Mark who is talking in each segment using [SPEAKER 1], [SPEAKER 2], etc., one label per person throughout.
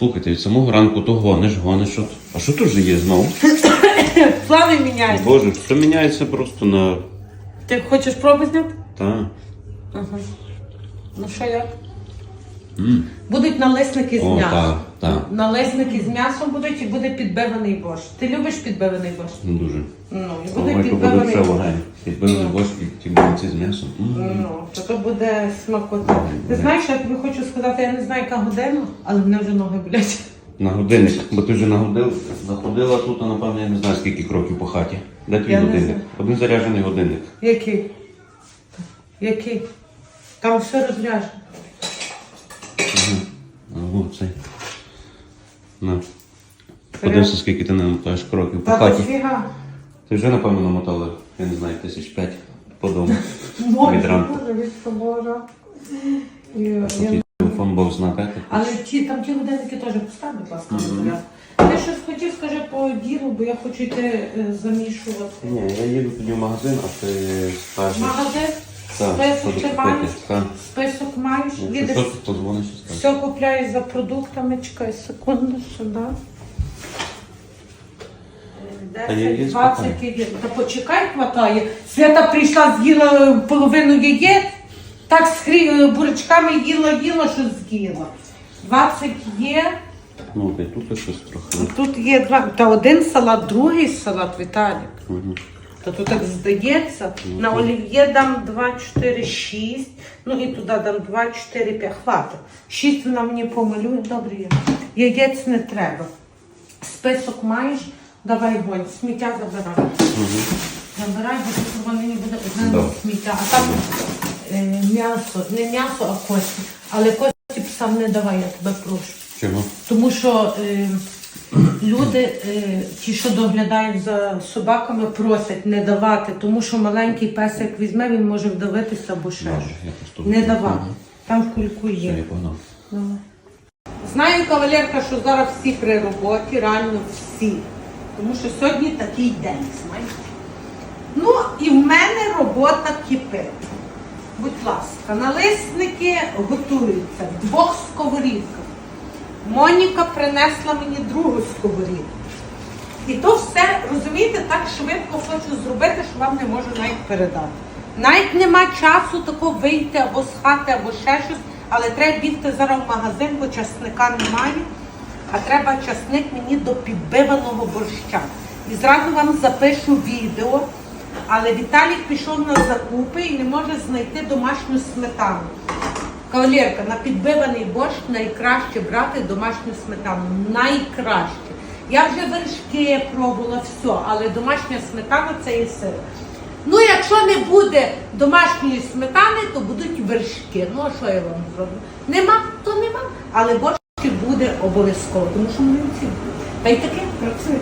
[SPEAKER 1] Слухайте, від самого ранку то гониш, гониш. От. А що тут же є знову?
[SPEAKER 2] Плани міняються.
[SPEAKER 1] Боже, все міняється просто на.
[SPEAKER 2] Ти хочеш пробу зняти?
[SPEAKER 1] Та.
[SPEAKER 2] Ага. Ну що як?
[SPEAKER 1] М.
[SPEAKER 2] Будуть налисники з
[SPEAKER 1] О,
[SPEAKER 2] м'ясом.
[SPEAKER 1] так, так.
[SPEAKER 2] Налисники з м'ясом будуть і буде підбиваний борщ. Ти любиш підбиваний борщ?
[SPEAKER 1] Ну, Дуже.
[SPEAKER 2] Ну, і буде
[SPEAKER 1] Ой, то буде
[SPEAKER 2] підбиваний
[SPEAKER 1] все
[SPEAKER 2] борщ.
[SPEAKER 1] вогонь. Підбили борщ і ті блинці з м'ясом. М.
[SPEAKER 2] Ну, то то буде смакота. Ти знаєш, я тобі хочу сказати, я не знаю, яка година, але мене вже ноги болять.
[SPEAKER 1] На годинник, бо ти вже нагодив, заходила тут, а напевно, я не знаю, скільки кроків по хаті. Де твій
[SPEAKER 2] Я не
[SPEAKER 1] годинник?
[SPEAKER 2] знаю.
[SPEAKER 1] Один заряджений годинник.
[SPEAKER 2] Який? Який? Там все розляже.
[SPEAKER 1] А от цей. На. Подивися, скільки ти намотаєш кроків по
[SPEAKER 2] Та
[SPEAKER 1] хаті.
[SPEAKER 2] дофіга.
[SPEAKER 1] Ти вже, напевно, намотала, я не знаю, тисяч п'ять по дому.
[SPEAKER 2] Може,
[SPEAKER 1] Від ранку.
[SPEAKER 2] може, від собора. І, я-
[SPEAKER 1] Такий телефон Бог знає.
[SPEAKER 2] Але ті, там ті годинники теж постав, будь ласка, на порядок. Ти щось хотів, скажи по ділу, бо я хочу йти е, замішувати.
[SPEAKER 1] Ні, я їду тоді в магазин, а ти скажеш.
[SPEAKER 2] Магазин, список ти маєш, список маєш, їдеш, все купляєш за продуктами, чекай секунду сюди.
[SPEAKER 1] Та є
[SPEAKER 2] 10, 20
[SPEAKER 1] спокійно.
[SPEAKER 2] яєць. Та почекай, хватає. Свята прийшла, з'їла половину яєць, так з хрі- бурячками їла, їла, що з'їла. 20 є.
[SPEAKER 1] Ну, тут щось трохи.
[SPEAKER 2] Тут є два. Та один салат, другий салат, Віталік.
[SPEAKER 1] Мгм.
[SPEAKER 2] Та тут так здається. На олів'є дам 2, 4, 6. Ну і туди дам 2, 4, 5. Хватить. 6 вона мені помалює. Добре є. Яєць не треба. Список маєш, давай гонь. Сміття забирай. Забирай, бо тут воно не буде одне
[SPEAKER 1] Добре.
[SPEAKER 2] сміття. А там е, м'ясо, не м'ясо, а кості. Але кості псам не давай, я тебе прошу.
[SPEAKER 1] Чого?
[SPEAKER 2] Тому що е, люди, е, ті, що доглядають за собаками, просять не давати, тому що маленький песик візьме, він може вдавитися або ще
[SPEAKER 1] я просто
[SPEAKER 2] Не давати. Там в кульку є.
[SPEAKER 1] я погнав.
[SPEAKER 2] Давай. Знаю, кавалерка, що зараз всі при роботі, реально всі. Тому що сьогодні такий день, знаєте. Ну, і в мене робота кипить. Будь ласка, налисники готуються в двох сковорідках. Моніка принесла мені другу сковорідку. І то все, розумієте, так швидко хочу зробити, що вам не можу навіть передати. Навіть нема часу тако вийти або з хати, або ще щось, але треба бігти зараз в магазин, бо часника немає, а треба часник мені до підбиваного борща. І зразу вам запишу відео, але Віталік пішов на закупи і не може знайти домашню сметану. Кавалерка, на підбиваний борщ найкраще брати домашню сметану. Найкраще. Я вже вершки пробувала, все, але домашня сметана це є сир. Ну, якщо не буде домашньої сметани, то будуть вершки. Ну, а що я вам зроблю? Нема, то нема. Але борщ буде обов'язково, тому що ми всі. Та й таке працює.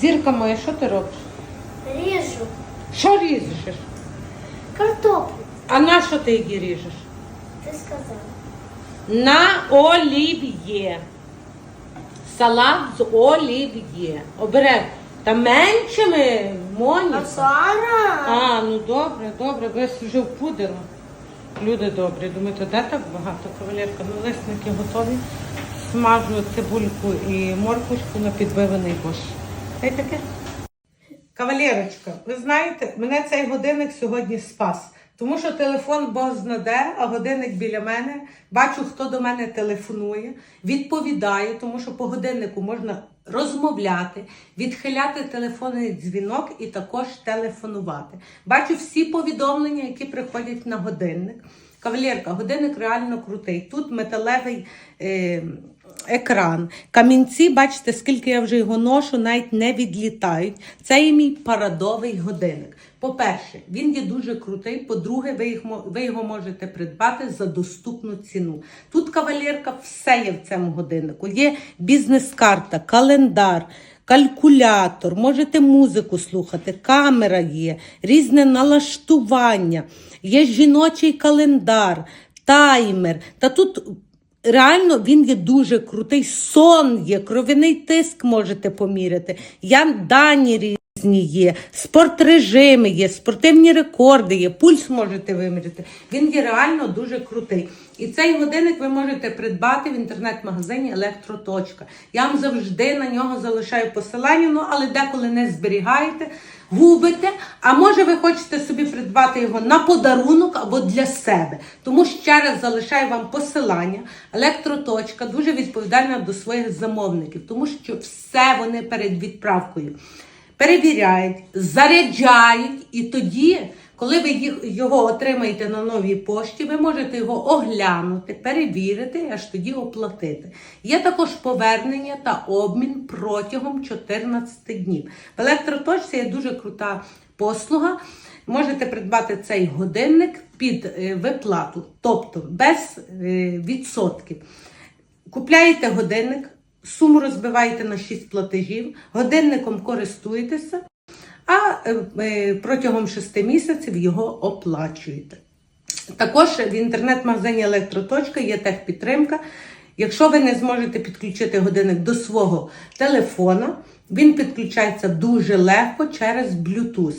[SPEAKER 2] Зірка моя, що ти робиш?
[SPEAKER 3] Режу
[SPEAKER 2] Що ріжеш?
[SPEAKER 3] картоплю.
[SPEAKER 2] А на що ти її ріжеш?
[SPEAKER 3] Ти сказав.
[SPEAKER 2] На олів'є. Салат з олів'є. Обере. Та меншими моні.
[SPEAKER 3] А Сара?
[SPEAKER 2] А, ну добре, добре, ви вже впудили. Люди добрі, думаєте, де так багато кавалерка? Ну, лисники готові. Смажу цибульку і морквочку на підбиваний борщ. Та й таке. Кавалерочка, ви знаєте, мене цей годинник сьогодні спас. Тому що телефон Бог знаде, а годинник біля мене. Бачу, хто до мене телефонує, відповідає, тому що по годиннику можна розмовляти, відхиляти телефонний дзвінок і також телефонувати. Бачу всі повідомлення, які приходять на годинник. Кавалерка, годинник реально крутий. Тут металевий е, екран. Камінці, бачите, скільки я вже його ношу, навіть не відлітають. Це є мій парадовий годинник. По-перше, він є дуже крутий. По-друге, ви, ви його можете придбати за доступну ціну. Тут кавалерка все є в цьому годиннику. Є бізнес-карта, календар. Калькулятор, можете музику слухати, камера є, різне налаштування, є жіночий календар, таймер. Та тут реально він є дуже крутий. Сон є, кров'яний тиск можете поміряти. Я дані різні різні є, спортрежими є, спортивні рекорди є, пульс можете виміряти. Він є реально дуже крутий. І цей годинник ви можете придбати в інтернет-магазині Електроточка. Я вам завжди на нього залишаю посилання, ну але деколи не зберігаєте, губите. А може ви хочете собі придбати його на подарунок або для себе. Тому ще раз залишаю вам посилання. Електроточка дуже відповідальна до своїх замовників, тому що все вони перед відправкою перевіряють, заряджають, і тоді, коли ви їх, його отримаєте на новій пошті, ви можете його оглянути, перевірити аж тоді оплатити. Є також повернення та обмін протягом 14 днів. В електроточці є дуже крута послуга. Можете придбати цей годинник під е, виплату, тобто без е, відсотків. Купляєте годинник, суму розбиваєте на 6 платежів, годинником користуєтеся, а е, е, протягом 6 місяців його оплачуєте. Також в інтернет-магазині Електроточка є техпідтримка. Якщо ви не зможете підключити годинник до свого телефона, він підключається дуже легко через Bluetooth.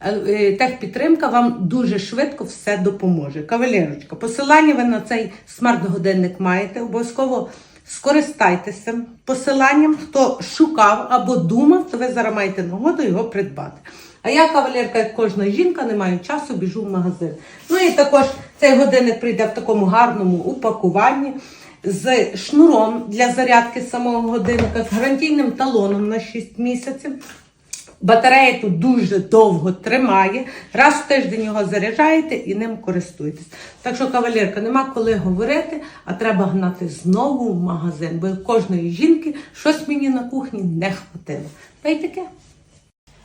[SPEAKER 2] Е, Техпідтримка вам дуже швидко все допоможе. Кавалерочка, посилання ви на цей смарт-годинник маєте. Обов'язково скористайтеся посиланням. Хто шукав або думав, то ви зараз маєте нагоду його придбати. А я, кавалерка, як кожна жінка, не маю часу, біжу в магазин. Ну і також цей годинник прийде в такому гарному упакуванні з шнуром для зарядки самого годинника, з гарантійним талоном на 6 місяців. Батарея тут дуже довго тримає. Раз в тиждень його заряджаєте і ним користуєтесь. Так що, кавалерка, нема коли говорити, а треба гнати знову в магазин, бо кожної жінки щось мені на кухні не хватило. Та й таке.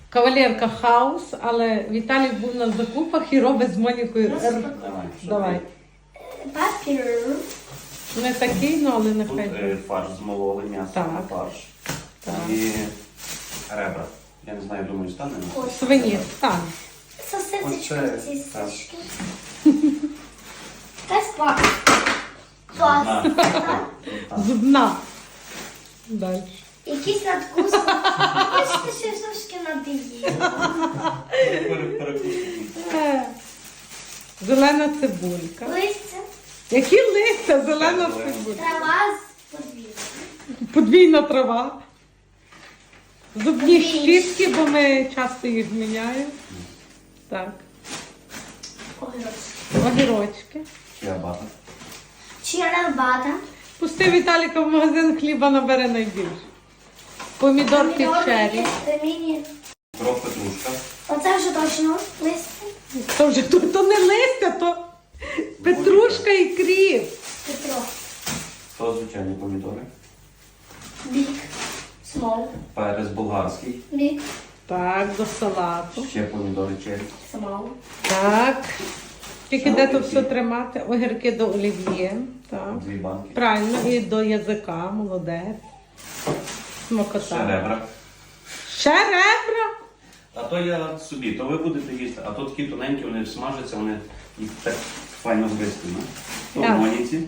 [SPEAKER 2] Кавалерка хаос, але Віталій був на закупах і робить з Монікою.
[SPEAKER 1] Давай.
[SPEAKER 3] Папір.
[SPEAKER 2] Не такий, ну але
[SPEAKER 1] Тут
[SPEAKER 2] нехай.
[SPEAKER 1] е, фарш змололи, м'ясо
[SPEAKER 2] Так.
[SPEAKER 1] фарш.
[SPEAKER 2] Так.
[SPEAKER 1] І ребра. Я не знаю, думаю, стане.
[SPEAKER 2] Свині. Так.
[SPEAKER 3] Сосисочка,
[SPEAKER 1] Оце,
[SPEAKER 3] сосисочки. Якась пак.
[SPEAKER 1] На.
[SPEAKER 3] Пас.
[SPEAKER 1] Так.
[SPEAKER 2] Зубна. Далі.
[SPEAKER 3] Якийсь надкус. Хочете ще трошки.
[SPEAKER 1] Пере- перекусуй.
[SPEAKER 2] Е. Зелена цибулька.
[SPEAKER 3] Листя,
[SPEAKER 2] Які листя, зелена
[SPEAKER 1] Зелена.
[SPEAKER 2] цибулька.
[SPEAKER 3] трава з подвір'я.
[SPEAKER 2] Подвійна трава. Зубні щітки, бо ми часто їх міняємо. Так.
[SPEAKER 3] Огірочки.
[SPEAKER 2] Огірочки.
[SPEAKER 1] Чиабата.
[SPEAKER 3] Чиарабата.
[SPEAKER 2] Пусти Віталіка в магазин хліба набере найбільше. Помідорки чері.
[SPEAKER 3] Реміні.
[SPEAKER 1] Петрушка.
[SPEAKER 3] Оце вже точно листя.
[SPEAKER 2] То вже то, то не листя, то петрушка і кріп.
[SPEAKER 3] Петро.
[SPEAKER 1] То звичайні помідори.
[SPEAKER 3] Бік. Смол.
[SPEAKER 1] Перець болгарський.
[SPEAKER 3] Бік.
[SPEAKER 2] Так, до салату.
[SPEAKER 1] Ще помідори черрі.
[SPEAKER 3] Смол.
[SPEAKER 2] Так. Тільки де то все тримати? Огірки до олів'є. Так.
[SPEAKER 1] Дві банки.
[SPEAKER 2] Правильно, і до язика, молодець.
[SPEAKER 1] Ще
[SPEAKER 2] Смокота.
[SPEAKER 1] ребра.
[SPEAKER 2] Ще ребра?
[SPEAKER 1] А то я собі, то ви будете їсти. А то такі тоненькі, вони смажаться, вони їх так файно гристи. ну. То в моніці.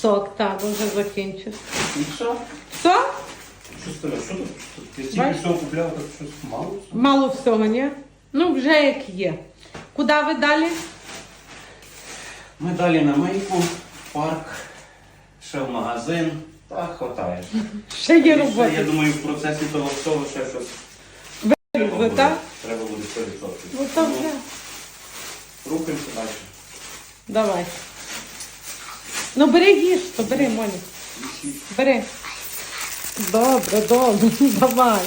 [SPEAKER 2] Сок, так, вже закінчив.
[SPEAKER 1] І що?
[SPEAKER 2] Все?
[SPEAKER 1] Що скажу, що тут? Я стільки
[SPEAKER 2] Бачиш?
[SPEAKER 1] всього купляв, так щось мало.
[SPEAKER 2] Мало всього, ні? Ну, вже як є. Куди ви далі?
[SPEAKER 1] Ми далі на мийку, в парк, ще в магазин. Та хватає.
[SPEAKER 2] Ще є
[SPEAKER 1] І ще, я думаю, в процесі того всього ще щось. Треба
[SPEAKER 2] Ви,
[SPEAKER 1] буде,
[SPEAKER 2] так?
[SPEAKER 1] треба буде 100%.
[SPEAKER 2] Ну то вже.
[SPEAKER 1] Рухаємося далі.
[SPEAKER 2] Давай. Ну бери їж, то бери, Моні. Бери. Добре, добре, давай.